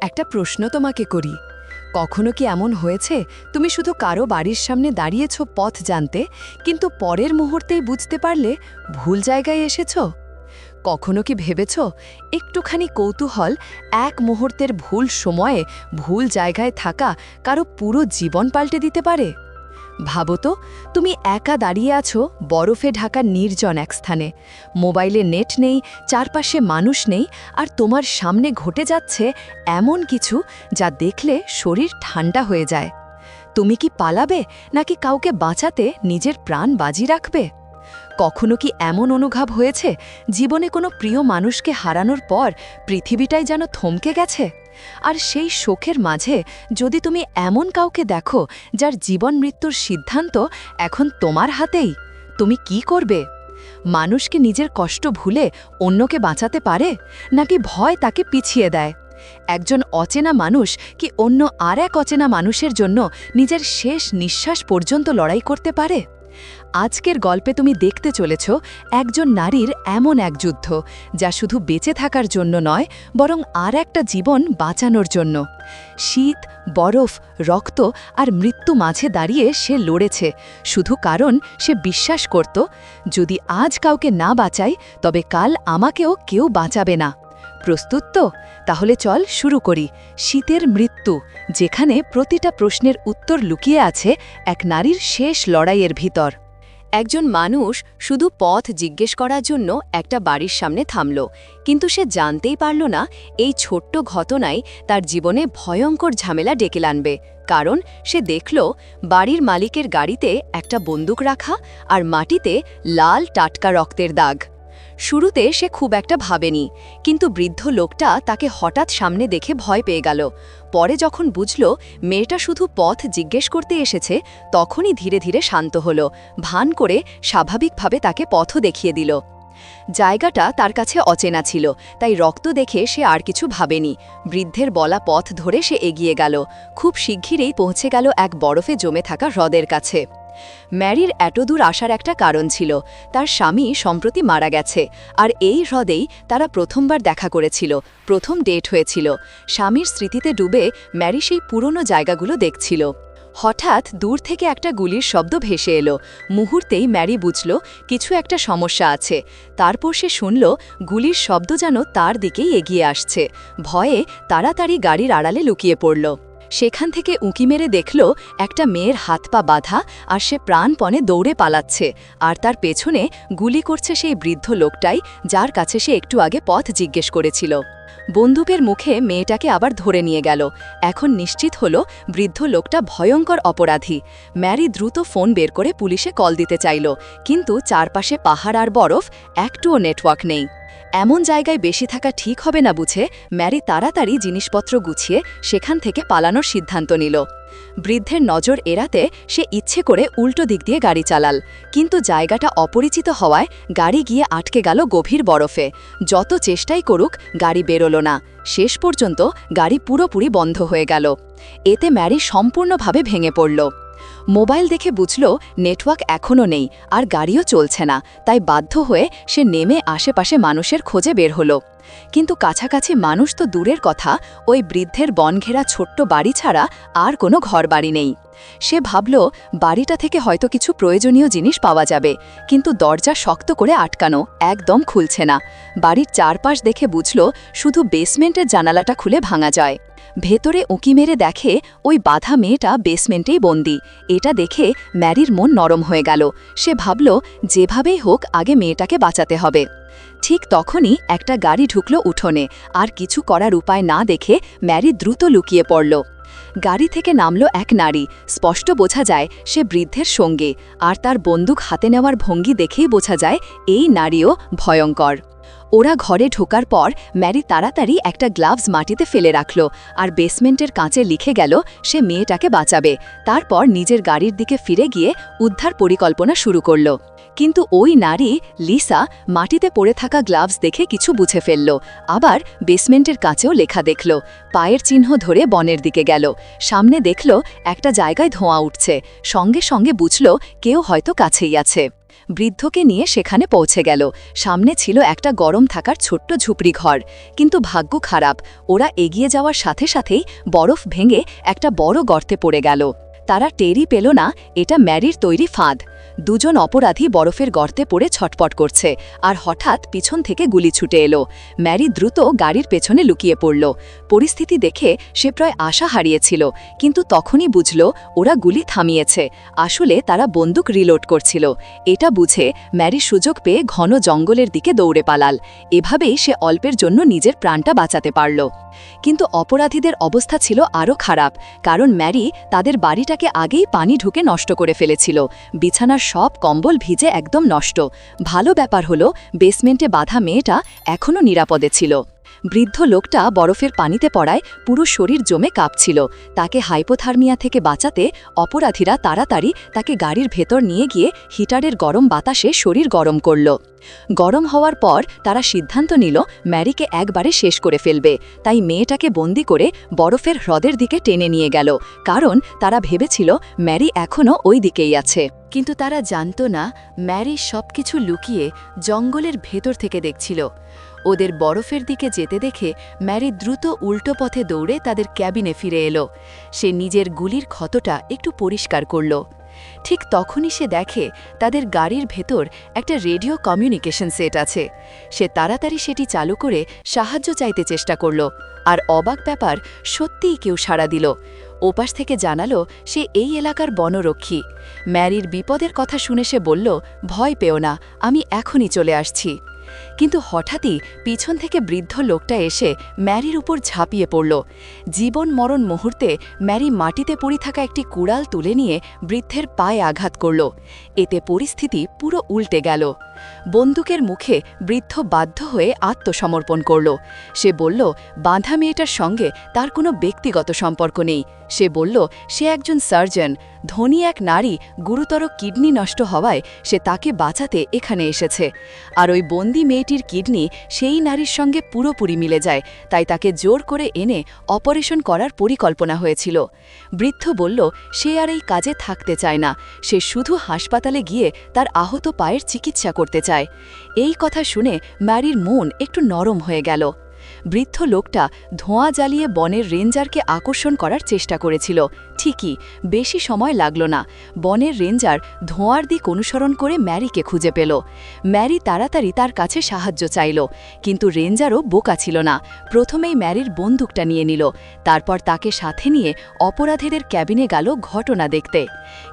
একটা প্রশ্ন তোমাকে করি। কখনো কি এমন হয়েছে? তুমি শুধু কারও বাড়ির সামনে দাঁড়িয়েছ পথ জানতে, কিন্তু পরের মুহূর্তেই বুঝতে পারলে ভুল জায়গায় এসেছ? কখনো কি ভেবেছ একটুখানি কৌতূহল এক মুহূর্তের ভুল সময়ে ভুল জায়গায় থাকা কারও পুরো জীবন পাল্টে দিতে পারে? ভাবো তো, তুমি একা দাঁড়িয়ে আছো বরফে ঢাকা নির্জন এক স্থানে। মোবাইলে নেট নেই, চারপাশে মানুষ নেই, আর তোমার সামনে ঘটে যাচ্ছে এমন কিছু যা দেখলে শরীর ঠান্ডা হয়ে যায়। তুমি কি পালাবে, নাকি কাউকে বাঁচাতে নিজের প্রাণ বাজি রাখবে? কখনো কি এমন অনুভব হয়েছে, জীবনে কোনো প্রিয় মানুষকে হারানোর পর পৃথিবীটাই যেন থমকে গেছে? আর সেই শোকের মাঝে যদি তুমি এমন কাউকে দেখো যার জীবন মৃত্যুর সিদ্ধান্ত এখন তোমার হাতেই, তুমি কি করবে? মানুষকে নিজের কষ্ট ভুলে অন্যকে বাঁচাতে পারে? নাকি ভয় তাকে পিছিয়ে দেয়? একজন অচেনা মানুষ কি অন্য আর এক অচেনা মানুষের জন্য নিজের শেষ নিঃশ্বাস পর্যন্ত লড়াই করতে পারে? আজকের গল্পে তুমি দেখতে চলেছ একজন নারীর এমন এক যুদ্ধ, যা শুধু বেঁচে থাকার জন্য নয়, বরং আর একটা জীবন বাঁচানোর জন্য। শীত, বরফ, রক্ত আর মৃত্যু মাঝে দাঁড়িয়ে সে লড়েছে, শুধু কারণ সে বিশ্বাস করত, যদি আজ কাউকে না বাঁচাই, তবে কাল আমাকেও কেউ বাঁচাবে না। প্রস্তুত তো? তাহলে চল শুরু করি। শীতের মৃত্যু, যেখানে প্রতিটা প্রশ্নের উত্তর লুকিয়ে আছে এক নারীর শেষ লড়াইয়ের ভিতর। একজন মানুষ শুধু পথ জিজ্ঞেস করার জন্য একটা বাড়ির সামনে থামল, কিন্তু সে জানতেই পারল না এই ছোট্ট ঘটনাই তার জীবনে ভয়ঙ্কর ঝামেলা ডেকে আনবে। কারণ সে দেখল, বাড়ির মালিকের গাড়িতে একটা বন্দুক রাখা আর মাটিতে লাল টাটকা রক্তের দাগ। শুরুতে সে খুব একটা ভাবেনি, কিন্তু বৃদ্ধ লোকটা তাকে হঠাৎ সামনে দেখে ভয় পেয়ে গেল। পরে যখন বুঝল মেয়েটা শুধু পথ জিজ্ঞেস করতে এসেছে, তখনই ধীরে ধীরে শান্ত হল, ভান করে স্বাভাবিকভাবে তাকে পথও দেখিয়ে দিল। জায়গাটা তার কাছে অচেনা ছিল, তাই রক্ত দেখে সে আর কিছু ভাবেনি। বৃদ্ধের বলা পথ ধরে সে এগিয়ে গেল। খুব শিগগিরই পৌঁছে গেল এক বরফে জমে থাকা হ্রদের কাছে। ম্যারির এতদূর আসার একটা কারণ ছিল। তার স্বামী সম্প্রতি মারা গেছে, আর এই হ্রদেই তারা প্রথমবার দেখা করেছিল, প্রথম ডেট হয়েছিল। স্বামীর স্মৃতিতে ডুবে ম্যারি সেই পুরনো জায়গাগুলো দেখছিল। হঠাৎ দূর থেকে একটা গুলির শব্দ ভেসে এলো। মুহূর্তেই ম্যারি বুঝল, কিছু একটা সমস্যা আছে। তারপর সে শুনল, গুলির শব্দ যেন তার দিকেই এগিয়ে আসছে। ভয়ে তাড়াতাড়ি গাড়ির আড়ালে লুকিয়ে পড়ল। সেখান থেকে উঁকি মেরে দেখল একটা মেয়ের হাত পা বাঁধা আর সে প্রাণপণে দৌড়ে পালাচ্ছে। আর তার পেছনে গুলি করছে সেই বৃদ্ধ লোকটাই, যার কাছে সে একটু আগে পথ জিজ্ঞেস করেছিল। বন্দুকের মুখে মেয়েটাকে আবার ধরে নিয়ে গেল। এখন নিশ্চিত হল বৃদ্ধ লোকটা ভয়ঙ্কর অপরাধী। ম্যারি দ্রুত ফোন বের করে পুলিশে কল দিতে চাইল, কিন্তু চারপাশে পাহাড় আর বরফ, একটুও নেটওয়ার্ক নেই। এমন জায়গায় বেশি থাকা ঠিক হবে না বুঝে ম্যারি তাড়াতাড়ি জিনিসপত্র গুছিয়ে সেখান থেকে পালানোর সিদ্ধান্ত নিল। বৃদ্ধের নজর এড়াতে সে ইচ্ছে করে উল্টো দিক দিয়ে গাড়ি চালাল, কিন্তু জায়গাটা অপরিচিত হওয়ায় গাড়ি গিয়ে আটকে গেল গভীর বরফে। যত চেষ্টাই করুক, গাড়ি বেরোলো না। শেষ পর্যন্ত গাড়ি পুরোপুরি বন্ধ হয়ে গেল। এতে ম্যারি সম্পূর্ণভাবে ভেঙে পড়ল। মোবাইল দেখে বুঝল, নেটওয়ার্ক এখনও নেই আর গাড়িও চলছে না, তাই বাধ্য হয়ে সে নেমে আশেপাশে মানুষের খোঁজে বের হলো। কিন্তু কাছাকাছি মানুষ তো দূরের কথা, ওই বৃদ্ধের বনঘেরা ছোট্ট বাড়ি ছাড়া আর কোনো ঘরবাড়ি নেই। সে ভাবল, বাড়িটা থেকে হয়তো কিছু প্রয়োজনীয় জিনিস পাওয়া যাবে, কিন্তু দরজা শক্ত করে আটকানো একদম খুলছে না। বাড়ির চারপাশ দেখে বুঝল, শুধু বেসমেন্টের জানালাটা খুলে ভাঙা যায়। ভেতরে উঁকি মেরে দেখে ওই বাধা মেয়েটা বেসমেন্টেই বন্দি। এটা দেখে ম্যারির মন নরম হয়ে গেল। সে ভাবল, যেভাবেই হোক, আগে মেয়েটাকে বাঁচাতে হবে। ঠিক তখনই একটা গাড়ি ঢুকল উঠোনে। আর কিছু করার উপায় না দেখে ম্যারি দ্রুত লুকিয়ে পড়ল। গাড়ি থেকে নামল এক নারী। স্পষ্ট বোঝা যায়, সে বৃদ্ধের সঙ্গে। আর তার বন্দুক হাতে নেওয়ার ভঙ্গি দেখেই বোঝা যায়, এই নারীও ভয়ঙ্কর। ওরা ঘরে ঢোকার পর ম্যারি তাড়াতাড়ি একটা গ্লাভস মাটিতে ফেলে রাখল আর বেসমেন্টের কাঁচে লিখে গেল, সে মেয়েটাকে বাঁচাবে। তারপর নিজের গাড়ির দিকে ফিরে গিয়ে উদ্ধার পরিকল্পনা শুরু করল। কিন্তু ওই নারী, লিসা, মাটিতে পড়ে থাকা গ্লাভস দেখে কিছু বুঝে ফেলল। আবার বেসমেন্টের কাছেও লেখা দেখল। পায়ের চিহ্ন ধরে বনের দিকে গেল। সামনে দেখল একটা জায়গায় ধোঁয়া উঠছে। সঙ্গে সঙ্গে বুঝল কেউ হয়তো কাছেই আছে। বৃদ্ধকে নিয়ে সেখানে পৌঁছে গেল। সামনে ছিল একটা গরম থাকার ছোট্ট ঝুপড়ি ঘর। কিন্তু ভাগ্য খারাপ। ওরা এগিয়ে যাওয়ার সাথে সাথেই বরফ ভেঙে একটা বড় গর্তে পড়ে গেল। তারা টেরি পেল না, এটা ম্যারির তৈরি ফাঁদ। দুজন অপরাধী বরফের গর্তে পড়ে ছটপট করছে, আর হঠাৎ পিছন থেকে গুলি ছুটে এলো। ম্যারি দ্রুত গাড়ির পেছনে লুকিয়ে পড়ল। পরিস্থিতি দেখে সে প্রায় আশা হারিয়েছিল, কিন্তু তখনই বুঝল ওরা গুলি থামিয়েছে। আসলে তারা বন্দুক রিলোড করছিল। এটা বুঝে ম্যারি সুযোগ পেয়ে ঘন জঙ্গলের দিকে দৌড়ে পালাল। এভাবেই সে অল্পের জন্য নিজের প্রাণটা বাঁচাতে পারল। কিন্তু অপরাধীদের অবস্থা ছিল আরও খারাপ, কারণ ম্যারি তাদের বাড়িটাকে আগেই পানি ঢুকে নষ্ট করে ফেলেছিল। বিছানার সব কম্বল ভিজে একদম নষ্ট। ভালো ব্যাপার হলো বেসমেন্টে বাঁধা মেয়েটা এখনও নিরাপদে ছিল। বৃদ্ধ লোকটা বরফের পানিতে পড়ায় পুরো শরীর জমে কাঁপছিল। তাকে হাইপোথার্মিয়া থেকে বাঁচাতে অপরাধীরা তাড়াতাড়ি তাকে গাড়ির ভেতর নিয়ে গিয়ে হিটারের গরম বাতাসে শরীর গরম করল। গরম হওয়ার পর তারা সিদ্ধান্ত নিল, ম্যারিকে একবারে শেষ করে ফেলবে। তাই মেয়েটাকে বন্দি করে বরফের হ্রদের দিকে টেনে নিয়ে গেল। কারণ তারা ভেবেছিল, ম্যারি এখনও ওই দিকেই আছে। কিন্তু তারা জানত না ম্যারি সবকিছু লুকিয়ে জঙ্গলের ভেতর থেকে দেখছিল। ওদের বরফের দিকে যেতে দেখে ম্যারি দ্রুত উল্টো পথে দৌড়ে তাদের ক্যাবিনে ফিরে এলো। সে নিজের গুলির ক্ষতটা একটু পরিষ্কার করল। ঠিক তখনই সে দেখে তাদের গাড়ির ভেতর একটা রেডিও কমিউনিকেশন সেট আছে। সে তাড়াতাড়ি সেটি চালু করে সাহায্য চাইতে চেষ্টা করল, আর অবাক ব্যাপার সত্যিই কেউ সাড়া দিল। ওপাশ থেকে জানালো সে এই এলাকার বনরক্ষী। ম্যারির বিপদের কথা শুনে সে বলল, ভয় পেও না, আমি এখনই চলে আসছি। কিন্তু হঠাৎই পিছন থেকে বৃদ্ধ লোকটা এসে ম্যারির উপর ঝাঁপিয়ে পড়ল। জীবন মরণ মুহূর্তে ম্যারি মাটিতে পড়ে থাকা একটি কুড়াল তুলে নিয়ে বৃদ্ধের পায়ে আঘাত করল। এতে পরিস্থিতি পুরো উল্টে গেল। বন্দুকের মুখে বৃদ্ধ বাধ্য হয়ে আত্মসমর্পণ করল। সে বলল, বাঁধা মেয়েটার সঙ্গে তার কোনো ব্যক্তিগত সম্পর্ক নেই। সে বলল, সে একজন সার্জন। ধনী এক নারী গুরুতর কিডনি নষ্ট হওয়ায় সে তাকে বাঁচাতে এখানে এসেছে। আর ওই বন্দি মেয়েটির কিডনি সেই নারীর সঙ্গে পুরোপুরি মিলে যায়, তাই তাকে জোর করে এনে অপারেশন করার পরিকল্পনা হয়েছিল। বৃদ্ধ বলল, সে আর এই কাজে থাকতে চায় না। সে শুধু হাসপাতালে গিয়ে তার আহত পায়ের চিকিৎসা করতে চায়। এই কথা শুনে ম্যারির মন একটু নরম হয়ে গেল। বৃদ্ধ লোকটা ধোঁয়া জ্বালিয়ে বনের রেঞ্জারকে আকর্ষণ করার চেষ্টা করেছিল। ঠিকই, বেশি সময় লাগল না। বনের রেঞ্জার ধোঁয়ার দিক অনুসরণ করে ম্যারিকে খুঁজে পেল। ম্যারি তাড়াতাড়ি তার কাছে সাহায্য চাইল, কিন্তু রেঞ্জারও বোকা ছিল না। প্রথমেই ম্যারির বন্দুকটা নিয়ে নিল, তারপর তাকে সাথে নিয়ে অপরাধীদের ক্যাবিনে গেল ঘটনা দেখতে।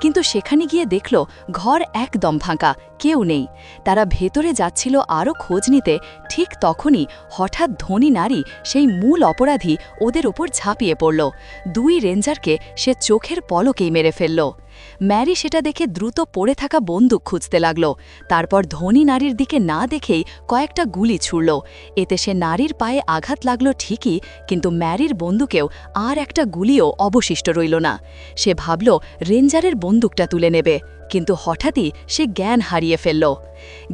কিন্তু সেখানে গিয়ে দেখল, ঘর একদম ফাঁকা, কেউ নেই। তারা ভেতরে যাচ্ছিল আরও খোঁজ নিতে, ঠিক তখনই হঠাৎ ধনী নারী সেই মূল অপরাধী ওদের ওপর ঝাঁপিয়ে পড়ল। দুই রেঞ্জারকে সে চোখের পলকেই মেরে ফেলল। ম্যারি সেটা দেখে দ্রুত পড়ে থাকা বন্দুক খুঁজতে লাগল। তারপর ধনী নারীর দিকে না দেখেই কয়েকটা গুলি ছুড়ল। এতে সে নারীর পায়ে আঘাত লাগল ঠিকই, কিন্তু ম্যারির বন্দুকেও আর একটা গুলিও অবশিষ্ট রইল না। সে ভাবল, রেঞ্জারের বন্দুকটা তুলে নেবে। কিন্তু হঠাৎই সে জ্ঞান হারিয়ে ফেলল।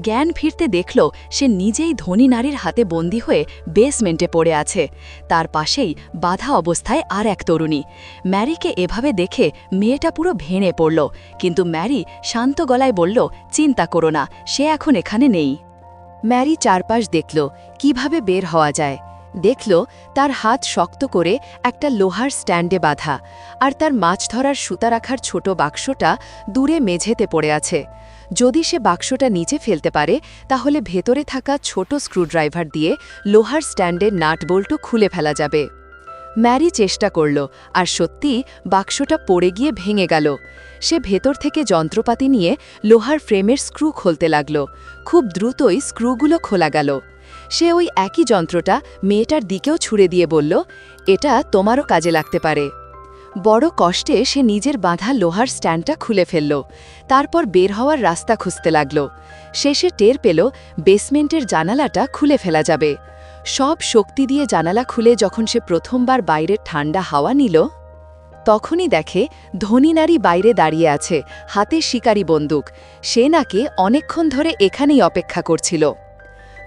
জ্ঞান ফিরতে দেখল, সে নিজেই ধনী নারীর হাতে বন্দী হয়ে বেসমেন্টে পড়ে আছে। তার পাশেই বাধা অবস্থায় আর এক তরুণী। ম্যারিকে এভাবে দেখে মেয়েটা পুরো ভেঙে পড়ল, কিন্তু ম্যারি শান্ত গলায় বলল, চিন্তা করো না, সে এখন এখানে নেই। ম্যারি চারপাশ দেখল, কীভাবে বের হওয়া যায়। দেখল, তার হাত শক্ত করে একটা লোহার স্ট্যান্ডে বাঁধা, আর তার মাছ ধরার সুতা রাখার ছোট বাক্সটা দূরে মেঝেতে পড়ে আছে। যদি সে বাক্সটা নিচে ফেলতে পারে, তাহলে ভেতরে থাকা ছোট স্ক্রুড্রাইভার দিয়ে লোহার স্ট্যান্ডের নাট বল্টু খুলে ফেলা যাবে। ম্যারি চেষ্টা করল, আর সত্যি বাক্সটা পড়ে গিয়ে ভেঙে গেল। সে ভেতর থেকে যন্ত্রপাতি নিয়ে লোহার ফ্রেমের স্ক্রু খুলতে লাগল। খুব দ্রুতই স্ক্রুগুলো খোলা গেল। সে ওই একই যন্ত্রটা মেয়েটার দিকেও ছুড়ে দিয়ে বলল, এটা তোমারও কাজে লাগতে পারে। বড় কষ্টে সে নিজের বাঁধা লোহার স্ট্যান্ডটা খুলে ফেলল। তারপর বের হওয়ার রাস্তা খুঁজতে লাগল। শেষে টের পেল, বেসমেন্টের জানালাটা খুলে ফেলা যাবে। সব শক্তি দিয়ে জানালা খুলে যখন সে প্রথমবার বাইরের ঠান্ডা হাওয়া নিল, তখনই দেখে ধনী নারী বাইরে দাঁড়িয়ে আছে, হাতে শিকারি বন্দুক। সে নাকে অনেকক্ষণ ধরে এখানেই অপেক্ষা করছিল।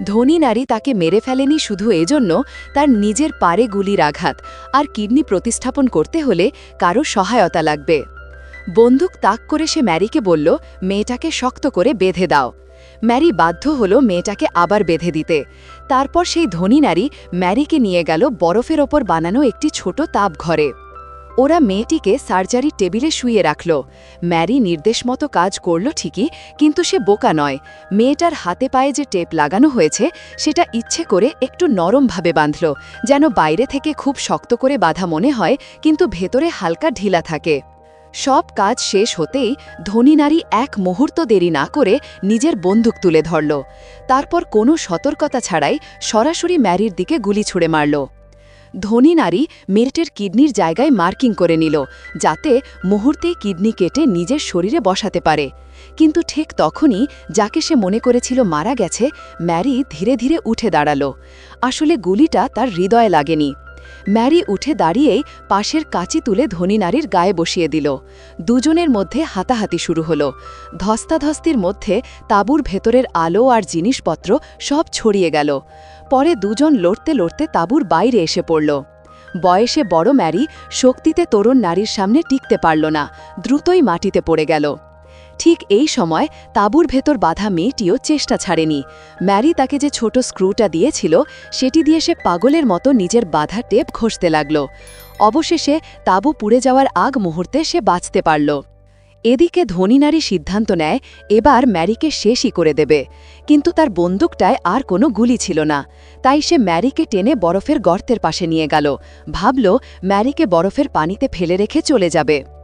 ধনী নারী তাকে মেরে ফেলেনি শুধু এজন্য, তার নিজের পারে গুলির আঘাত আর কিডনি প্রতিস্থাপন করতে হলে কারও সহায়তা লাগবে। বন্দুক তাক করে সে ম্যারিকে বলল, মেয়েটাকে শক্ত করে বেঁধে দাও। ম্যারি বাধ্য হলো মেয়েটাকে আবার বেঁধে দিতে। তারপর সেই ধনী নারী ম্যারিকে নিয়ে গেল বরফের ওপর বানানো একটি ছোট তাপ ঘরে। ওরা মেয়েটিকে সার্জারি টেবিলে শুয়ে রাখল। ম্যারি নির্দেশ মতো কাজ করল ঠিকই, কিন্তু সে বোকা নয়। মেয়েটার হাতে পায়ে যে টেপ লাগানো হয়েছে, সেটা ইচ্ছে করে একটু নরমভাবে বাঁধল, যেন বাইরে থেকে খুব শক্ত করে বাধা মনে হয়, কিন্তু ভেতরে হালকা ঢিলা থাকে। সব কাজ শেষ হতেই ধনী নারী এক মুহূর্ত দেরি না করে নিজের বন্দুক তুলে ধরল। তারপর কোনো সতর্কতা ছাড়াই সরাসরি ম্যারির দিকে গুলি ছুড়ে মারল। ধনী নারী মেয়েটের কিডনির জায়গায় মার্কিং করে নিল, যাতে মুহূর্তেই কিডনি কেটে নিজের শরীরে বসাতে পারে। কিন্তু ঠিক তখনই যাকে সে মনে করেছিল মারা গেছে, ম্যারি ধীরে ধীরে উঠে দাঁড়াল। আসলে গুলিটা তার হৃদয়ে লাগেনি। ম্যারি উঠে দাঁড়িয়েই পাশের কাঁচি তুলে ধনী নারীর গায়ে বসিয়ে দিল। দুজনের মধ্যে হাতাহাতি শুরু হলো। ধস্তাধস্তির মধ্যে তাঁবুর ভেতরের আলো আর জিনিসপত্র সব ছড়িয়ে গেল। পরে দুজন লড়তে লড়তে তাঁবুর বাইরে এসে পড়ল। বয়সে বড় ম্যারি শক্তিতে তরুণ নারীর সামনে টিকতে পারল না, দ্রুতই মাটিতে পড়ে গেল। ঠিক এই সময় তাঁবুর ভেতর বাধা মেয়েটিও চেষ্টা ছাড়েনি। ম্যারি তাকে যে ছোট স্ক্রুটা দিয়েছিল, সেটি দিয়ে সে পাগলের মতো নিজের বাধা টেপ ঘষতে লাগল। অবশেষে তাঁবু পুড়ে যাওয়ার আগ মুহূর্তে সে বাঁচতে পারল। এদিকে ধনী নারী সিদ্ধান্ত নেয়, এবার ম্যারিকে শেষই করে দেবে। কিন্তু তার বন্দুকটায় আর কোনো গুলি ছিল না। তাই সে ম্যারিকে টেনে বরফের গর্তের পাশে নিয়ে গেল। ভাবল, ম্যারিকে বরফের পানিতে ফেলে রেখে চলে যাবে।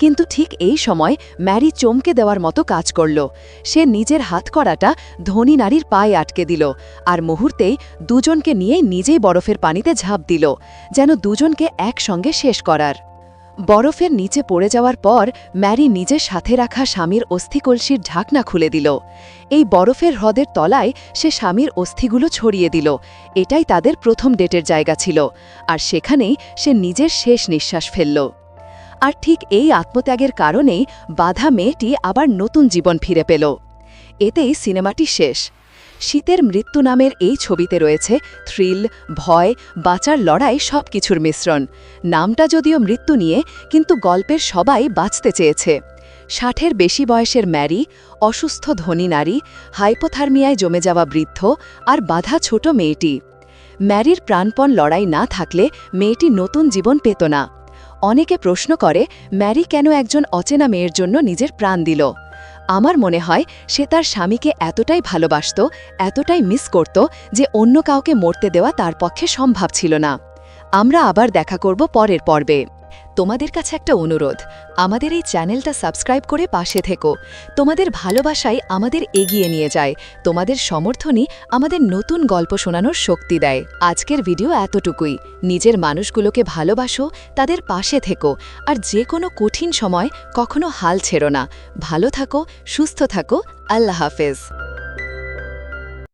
কিন্তু ঠিক এই সময় ম্যারি চমকে দেওয়ার মতো কাজ করল। সে নিজের হাতকড়াটা ধনী নারীর পায়ে আটকে দিল আর মুহূর্তেই দুজনকে নিয়েই নিজেই বরফের পানিতে ঝাঁপ দিল, যেন দুজনকে একসঙ্গে শেষ করার। বরফের নিচে পড়ে যাওয়ার পর ম্যারি নিজের সাথে রাখা স্বামীর অস্থিকলসির ঢাকনা খুলে দিল। এই বরফের হ্রদের তলায় সে স্বামীর অস্থিগুলো ছড়িয়ে দিল। এটাই তাদের প্রথম ডেটের জায়গা ছিল আর সেখানেই সে নিজের শেষ নিঃশ্বাস ফেলল। আর ঠিক এই আত্মত্যাগের কারণেই বাধা মেয়েটি আবার নতুন জীবন ফিরে পেল। এতেই সিনেমাটি শেষ। শীতের মৃত্যু নামের এই ছবিতে রয়েছে থ্রিল, ভয়, বাঁচার লড়াই সব কিছুর মিশ্রণ। নামটা যদিও মৃত্যু নিয়ে, কিন্তু গল্পের সবাই বাঁচতে চেয়েছে। ষাটের বেশি বয়সের ম্যারি, অসুস্থ ধনী নারী, হাইপোথার্মিয়ায় জমে যাওয়া বৃদ্ধ আর বাধা ছোট মেয়েটি। ম্যারির প্রাণপণ লড়াই না থাকলে মেয়েটি নতুন জীবন পেত না। অনেকে প্রশ্ন করে, ম্যারি কেন একজন অচেনা মেয়ের জন্য নিজের প্রাণ দিল? আমার মনে হয়, সে তার স্বামীকে এতটাই ভালোবাসত, এতটাই মিস করত, যে অন্য কাউকে মরতে দেওয়া তার পক্ষে সম্ভব ছিল না। আমরা আবার দেখা করব পরের পর্বে। তোমাদের কাছে একটা অনুরোধ। আমাদের এই চ্যানেলটা সাবস্ক্রাইব করে পাশে থেকো। তোমাদের ভালোবাসাই আমাদের এগিয়ে নিয়ে যায়। তোমাদের সমর্থনই আমাদের নতুন গল্প শোনানোর শক্তি দেয়। আজকের ভিডিও এতটুকুই। নিজের মানুষগুলোকে ভালোবাসো, তাদের পাশে থেকো। আর যে কোনো কঠিন সময় কখনো হাল ছেড়ো না। ভালো থাকো, সুস্থ থাকো। আল্লাহ হাফেজ।